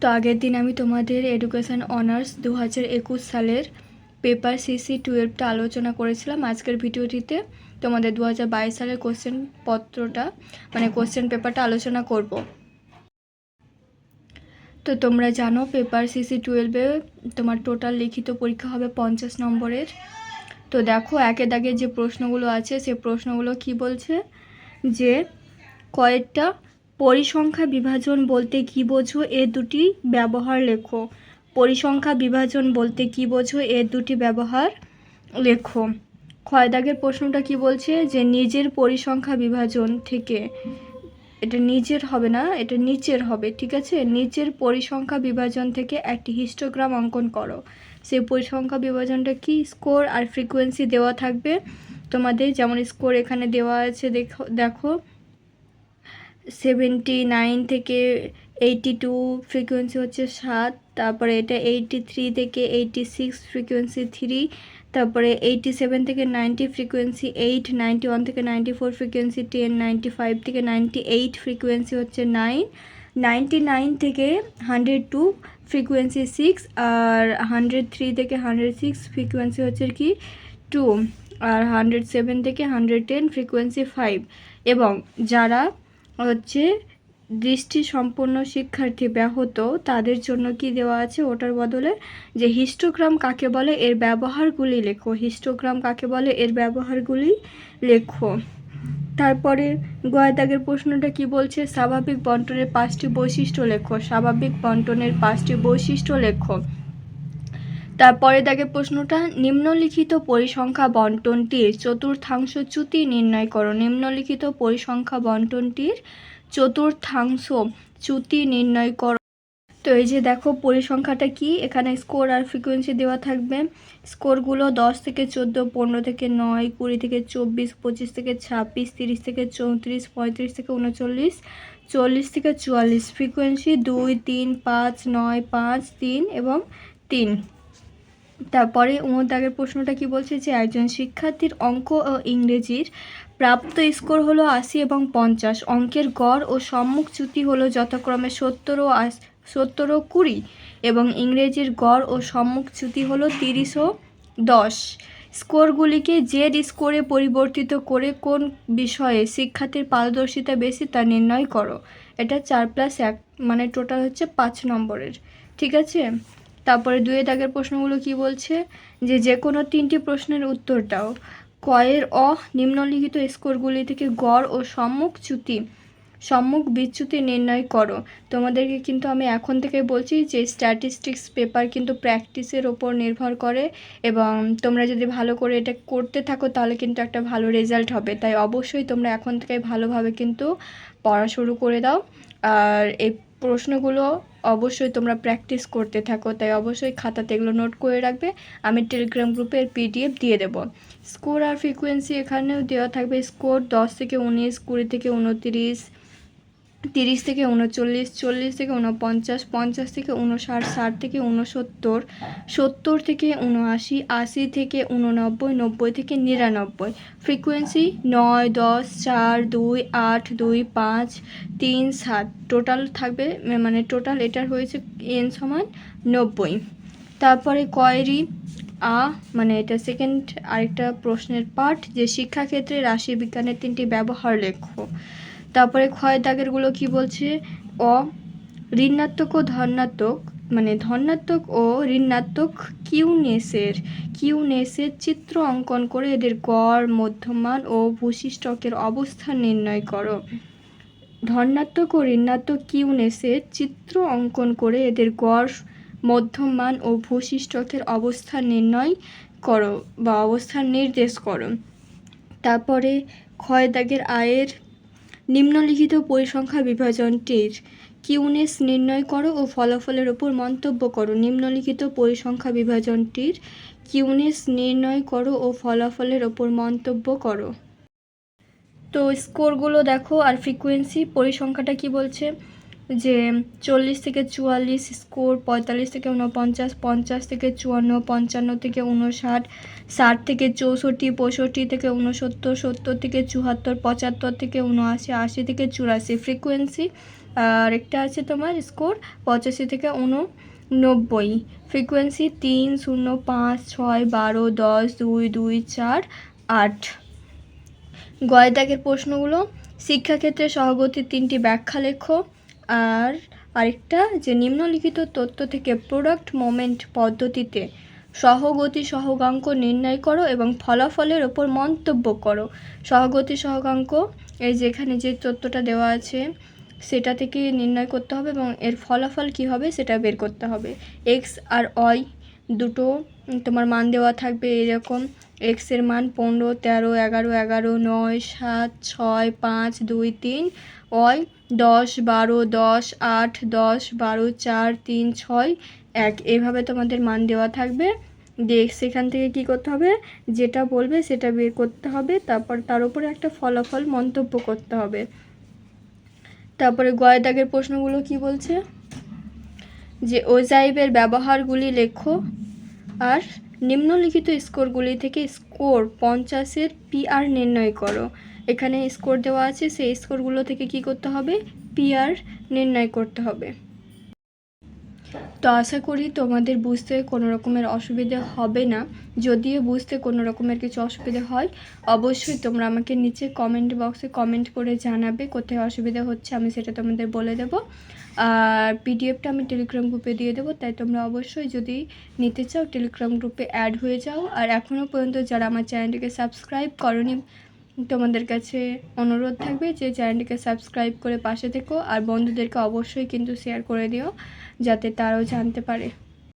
তো আগের দিন আমি তোমাদের এডুকেশন অনার্স দু হাজার একুশ সালের পেপার সিসি টুয়েলভটা আলোচনা করেছিলাম। আজকের ভিডিওটিতে তোমাদের দু হাজার বাইশ সালের কোশ্চেন পত্রটা মানে কোশ্চেন পেপারটা আলোচনা করব। তো তোমরা জানো পেপার সিসি টুয়েলভে তোমার টোটাল লিখিত পরীক্ষা হবে পঞ্চাশ নম্বরের। তো দেখো একে দাগে যে প্রশ্নগুলো আছে, সে প্রশ্নগুলো কি বলছে? যে কয়েকটা পরিসংখ্যা বিভাজন বলতে কি বোঝো? এর দুটি ব্যবহার লেখো। পরিসংখ্যা বিভাজন বলতে কি বোঝো? এর দুটি ব্যবহার লেখো। দাগের প্রশ্নটা কি বলছে? যে নিজের পরিসংখ্যা বিভাজন থেকে এটা নিজের হবে না, এটা নিচের হবে, ঠিক আছে? নিচের পরিসংখ্যা বিভাজন থেকে একটি হিস্টোগ্রাম অঙ্কন করো। সেই পরিসংখ্যা বিভাজনটা কি? স্কোর আর ফ্রিকোয়েন্সি দেওয়া থাকবে। তোমাদের যেমন স্কোর এখানে দেওয়া আছে, দেখো দেখো। সেভেন্টি নাইন থেকে এইটি টু ফ্রিকোয়েন্সি হচ্ছে সাত, তারপরে এটা এইটি থ্রি থেকে এইটি সিক্স ফ্রিকোয়েন্সি থ্রি তারপরে এইটি সেভেন থেকে ninety frequency eight ninety one থেকে ninety four frequency ten ninety five থেকে নাইনটি এইট ফ্রিকোয়েন্সি হচ্ছে নাইন নাইনটি নাইন থেকে হান্ড্রেড টু ফ্রিকোয়েন্সি সিক্স আর হান্ড্রেড থ্রি থেকে hundred six frequency হচ্ছে কি টু আর হান্ড্রেড সেভেন থেকে হান্ড্রেড টেন ফ্রিকোয়েন্সি ফাইভ এবং যারা হচ্ছে দৃষ্টি সম্পন্ন শিক্ষার্থী ব্যাহত, তাদের জন্য কি দেওয়া আছে ওটার বদলে? যে হিস্টোগ্রাম কাকে বলে? এর ব্যবহারগুলি লেখো। হিস্টোগ্রাম কাকে বলে? এর ব্যবহারগুলি লেখো। তারপরে গয়দাগের প্রশ্নটা কি বলছে? স্বাভাবিক বন্টনের পাঁচটি বৈশিষ্ট্য লেখো। স্বাভাবিক বন্টনের পাঁচটি বৈশিষ্ট্য লেখো। তারপরে দাগে প্রশ্নটা, নিম্নলিখিত পরিসংখ্যা বন্টনটির চতুর্থাংশ চ্যুতি নির্ণয় করো। নিম্নলিখিত পরিসংখ্যা বন্টনটির চতুর্থাংশ চ্যুতি নির্ণয় করো। তো এই যে দেখো পরিসংখ্যাটা কি, এখানে স্কোর আর ফ্রিকোয়েন্সি দেওয়া থাকবে। স্কোরগুলো দশ থেকে চোদ্দ, পনেরো থেকে নয়, কুড়ি থেকে চব্বিশ, পঁচিশ থেকে ছাব্বিশ, তিরিশ থেকে চৌত্রিশ, পঁয়ত্রিশ থেকে উনচল্লিশ, চল্লিশ থেকে চুয়াল্লিশ। ফ্রিকোয়েন্সি দুই, তিন, পাঁচ, নয়, পাঁচ, তিন এবং তিন। তারপরে উমর দাগের প্রশ্নটা কি বলছে যে, একজন শিক্ষার্থীর অঙ্ক ও ইংরেজির প্রাপ্ত স্কোর হলো আশি এবং পঞ্চাশ। অঙ্কের গড় ও সম্মুখ চ্যুতি হলো যথাক্রমে সত্তর ও সত্তর ও কুড়ি এবং ইংরেজির গড় ও সম্মুখচ্যুতি হলো তিরিশ ও দশ। স্কোরগুলিকে জেড স্কোরে পরিবর্তিত করে কোন বিষয়ে শিক্ষার্থীর পারদর্শিতা বেশি তা নির্ণয় করো। এটা চার প্লাস এক মানে টোটাল হচ্ছে পাঁচ নম্বরের। ঠিক আছে? তারপরে দুয়ে দাগের প্রশ্নগুলো কি বলছে? যে যে কোনো তিনটি প্রশ্নের উত্তর দাও। কয়ের অ নিম্নলিখিত স্কোরগুলি থেকে গড় ও সম্মুখ চ্যুতি, সম্মুখ বিচ্যুতি নির্ণয় করো। তোমাদেরকে কিন্তু আমি এখন থেকে বলছি যে স্ট্যাটিস্টিক্স পেপার কিন্তু প্র্যাকটিসের ওপর নির্ভর করে এবং তোমরা যদি ভালো করে এটা করতে থাকো তাহলে কিন্তু একটা ভালো রেজাল্ট হবে। তাই অবশ্যই তোমরা এখন থেকে ভালোভাবে কিন্তু পড়া শুরু করে দাও। আর এই প্রশ্নগুলো অবশ্যই তোমরা প্র্যাকটিস করতে থাকো, তাই অবশ্যই খাতাতে এগুলো নোট করে রাখবে। আমি টেলিগ্রাম গ্রুপের পিডিএফ দিয়ে দেব। স্কোর আর ফ্রিকোয়েন্সি এখানেও দেওয়া থাকবে। স্কোর দশ থেকে উনিশ, কুড়ি থেকে উনতিরিশ তিরিশ থেকে উনচল্লিশ, চল্লিশ থেকে উনপঞ্চাশ, পঞ্চাশ থেকে উনষাট, ষাট থেকে উনসত্তর, সত্তর থেকে উনআশি, আশি থেকে উননব্বই, নব্বই থেকে নিরানব্বই। ফ্রিকোয়েন্সি নয়, দশ, চার, দুই, আট, দুই, পাঁচ, তিন, সাত। টোটাল থাকবে মানে টোটাল এটার হয়েছে এন সমান নব্বই। তারপরে কয়েরি আ মানে এটা সেকেন্ড আরেকটা প্রশ্নের পার্ট যে শিক্ষাক্ষেত্রে রাশি বিজ্ঞানের তিনটি ব্যবহার লেখো। তারপরে ক্ষয় দাগেরগুলো কি বলছে? অ, ঋণাত্মক ও ধনাত্মক মানে ধনাত্মক ও ঋণাত্মক কিউনেসের কিউনেসের চিত্র অঙ্কন করে এদের গড়, মধ্যমান ও ভূশিষ্টকের অবস্থান নির্ণয় করো। ধনাত্মক ও ঋণাত্মক কিউনেসের চিত্র অঙ্কন করে এদের গড়, মধ্যমান ও ভূশিষ্টকের অবস্থান নির্ণয় করো বা অবস্থান নির্দেশ করো। তারপরে ক্ষয় দাগের আয়ের নিম্নলিখিত পরিসংখ্যা বিভাজনটির কিউনেস নির্ণয় করো ও ফলাফলের ওপর মন্তব্য করো। নিম্নলিখিত পরিসংখ্যা বিভাজনটির কিউনেস নির্ণয় করো ও ফলাফলের ওপর মন্তব্য করো। তো স্কোরগুলো দেখো আর ফ্রিকোয়েন্সি পরিসংখ্যাটা কি বলছে? যে চল্লিশ থেকে চুয়াল্লিশ স্কোর, পঁয়তাল্লিশ থেকে উনপঞ্চাশ পঞ্চাশ থেকে চুয়ান্ন, পঞ্চান্ন থেকে উনষাট ষাট থেকে চৌষট্টি, পঁয়ষট্টি থেকে উনসত্তর সত্তর থেকে চুয়াত্তর, পঁচাত্তর থেকে উনআশি আশি থেকে চুরাশি। ফ্রিকোয়েন্সি, আর একটা আছে তোমার স্কোর, পঁচাশি থেকে উননব্বই ফ্রিকোয়েন্সি তিন, শূন্য, পাঁচ, ছয়, বারো, দশ, দুই দুই, চার, আট। গয়দাগের প্রশ্নগুলো, শিক্ষাক্ষেত্রে সহগতির তিনটি ব্যাখ্যা লেখো। আর আরেকটা যে নিম্নলিখিত তথ্য থেকে প্রোডাক্ট মোমেন্ট পদ্ধতিতে সহগতি সহগাঙ্ক নির্ণয় করো এবং ফলাফলের ওপর মন্তব্য করো। সহগতি সহগাঙ্ক, এই যেখানে যে তথ্যটা দেওয়া আছে, সেটা থেকে নির্ণয় করতে হবে এবং এর ফলাফল কী হবে সেটা বের করতে হবে। এক্স আর ওয়াই দুটো, তোমার মান দেওয়া থাকবে এরকম। এক্সের মান পনেরো, তেরো, এগারো এগারো, নয়, সাত, ছয়, পাঁচ, দুই, তিন। ওয়াই দশ বারো, দশ আট, দশ বারো, চার, তিন, ছয়, এক। এভাবে তোমাদের মান দেওয়া থাকবে। দিয়ে সেখান থেকে কি করতে হবে? যেটা বলবে সেটা বের করতে হবে। তারপর তার উপরে একটা ফলাফল মন্তব্য করতে হবে। তারপরে গয়দাগের প্রশ্নগুলো কি বলছে? যে ওজাইবের ব্যবহারগুলি লেখো আর নিম্নলিখিত স্কোরগুলি থেকে স্কোর পঞ্চাশের পিআর নির্ণয় করো। এখানে স্কোর দেওয়া আছে, সেই স্কোরগুলো থেকে কি করতে হবে? পিআর নির্ণয় করতে হবে। তো আশা করি তোমাদের বুঝতে কোনো রকমের অসুবিধে হবে না। যদিও বুঝতে কোনো রকমের কিছু অসুবিধে হয়, অবশ্যই তোমরা আমাকে নিচে কমেন্ট বক্সে কমেন্ট করে জানাবে কোথায় অসুবিধা হচ্ছে, আমি সেটা তোমাদের বলে দেব। আর পিডিএফটা আমি টেলিগ্রাম গ্রুপে দিয়ে দেবো, তাই তোমরা অবশ্যই যদি নিতে চাও টেলিগ্রাম গ্রুপে অ্যাড হয়ে যাও। আর এখনও পর্যন্ত যারা আমার চ্যানেলটিকে সাবস্ক্রাইব করনি তোমাদের কাছে অনুরোধ থাকবে যে চ্যানেলটিকে সাবস্ক্রাইব করে পাশে থেকো আর বন্ধুদেরকে অবশ্যই কিন্তু শেয়ার করে দিও, যাতে তারাও জানতে পারে।